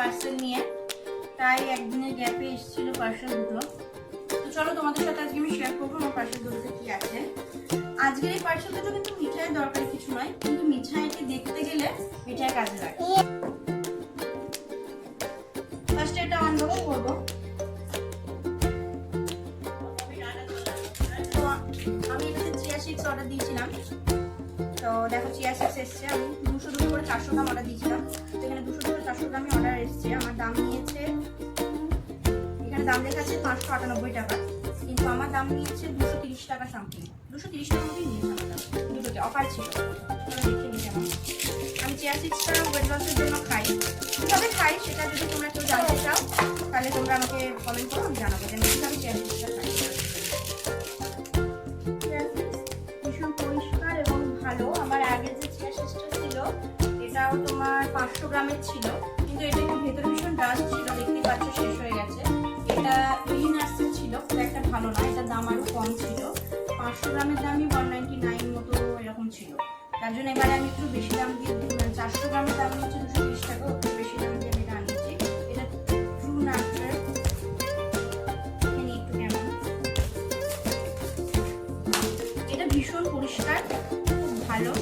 Parcel নিয়ে। তাই একদিনের গ্যাপে এসেছিল পার্সেল দুটো। তো চলো তোমাদের সাথে আজকে আমি শেয়ার করব আমার পার্সেল দুটোতে কি আছে। আজকের এই পার্সেল দুটো কিন্তু মিঠাইয়ের দরকার কিছু নয়, কিন্তু মিঠাইটি দেখতে গেলে মিঠাই কাজে লাগে। ফার্স্ট এটা আনবক্স করব। আমি এটাতে চিয়া সিক্স অর্ডার দিয়েছিলাম। তো দেখো চিয়া সিক্স এসছে। আমি দুশো দুটো করে চারশো গ্রাম অর্ডার দিয়েছিলাম। তো এখানে দুশো দুটো চারশো গ্রামই অর্ডার এসছে। আমার দাম নিয়েছে, এখানে দাম লেখা পাঁচশো আটানব্বই টাকা। কিন্তু আমার দাম নিয়েছে দুশো তিরিশ টাকা সামথিং দুশো তিরিশ টাকা মতোই নিয়েছে আমার দাম। অফার ছিল। দেখে নিয়ে আমি চিয়া সিক্সটা ওয়েট লসের জন্য খাই। কীভাবে খাই সেটা যদি তোমরা কেউ জানতে চাও, তাহলে তোমরা আমাকে কমেন্ট করো, আমি জানাব। যে আমি কীভাবে চিয়া সিক্সটা খাই। পাঁচশো গ্রামের ছিল, কিন্তু এটা একটু ভেতরে ভীষণ ডাস্ট ছিল, দেখতেই পাচ্ছ শেষ হয়ে গেছে। এটা ইলিনার্সের ছিল, খুব একটা ভালো না, এটার দাম আরও কম ছিল। পাঁচশো গ্রামের দামই ওয়ান নাইনটি নাইন মতো এরকম ছিল। তার জন্য এবারে আমি একটু বেশি দাম দিয়ে মানে চারশো গ্রামের দাম হচ্ছে দুশো তিরিশ টাকা একটু বেশি দাম দিয়ে আমি এটা আনিয়েছি। এটা ট্রু নার্সের একটু কেমন? এটা ভীষণ পরিষ্কার, খুব ভালো।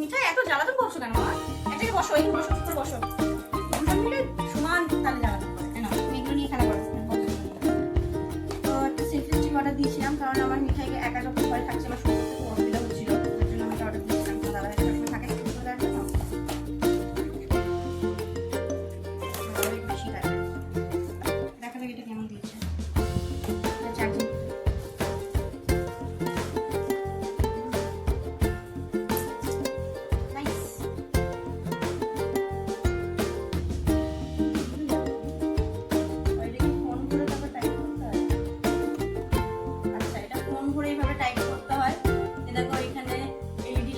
মিঠাই এত জ্বালাতন করছ কেন মা? এটাকে বসো এই বসো বসো। সমান তাহলে জ্বালাতন।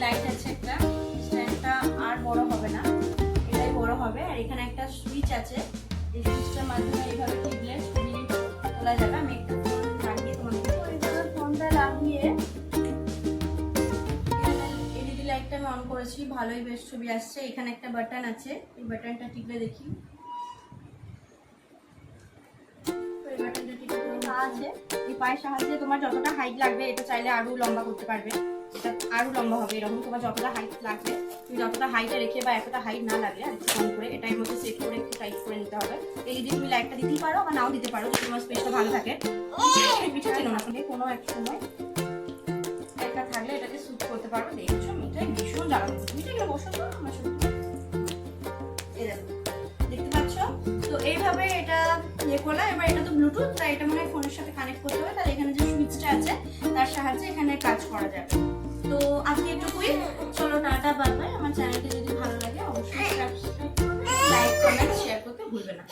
লাইট আছে একটা। স্ট্যান্ডটা আর বড় হবে না। এটাই বড় হবে। আর এখানে একটা সুইচ আছে। এই সুইচটার মাধ্যমে এইভাবে টিপলে ছবি তোলা যাবে। আমি একটা ফোন লাগিয়ে তোমাদের এইভাবে ফোনটা লাগিয়ে এলইডি লাইটটা আমি অন করেছি। ভালোই বেশ ছবি আসছে। এখানে একটা বাটন আছে। এই বাটনটা টিপলে দেখি। আছে এই পায়ের সাহায্যে তোমার যতটা হাইট লাগবে এটা চাইলে আরও লম্বা করতে পারবে। এটা আরও লম্বা হবে এরকম তোমার যতটা হাইট লাগবে তুমি যতটা হাইটে রেখে বা এতটা হাইট না লাগে আর একটু কম করে এটার মধ্যে সেট করে একটু টাইট করে নিতে হবে। এই যদি তুমি লাইটটা দিতেই পারো বা নাও দিতে পারো যদি তোমার স্পেসটা ভালো থাকে। পিঠে ছিল না কোনো এক সময়। একা থাকলে এটাকে স্যুট করতে পারো। দেখছ মিঠাই ভীষণ জ্বালানো মিঠাই কেন বসো তো আমার সাথে। দেখতে পাচ্ছ? তো এইভাবে এটা ইয়ে করলাম। এবার এটা তো ব্লুটুথ তাই এটা মনে হয় ফোনের সাথে কানেক্ট করতে হবে। তাহলে এখানে যে সুইচটা আছে তার সাহায্যে এখানে কাজ করা যাবে। তো আজকে এটুকুই চলো টাটা, বাই আমার চ্যানেলটি যদি ভালো লাগে, অবশ্যই সাবস্ক্রাইব লাইক কমেন্ট শেয়ার করতে ভুলবে না।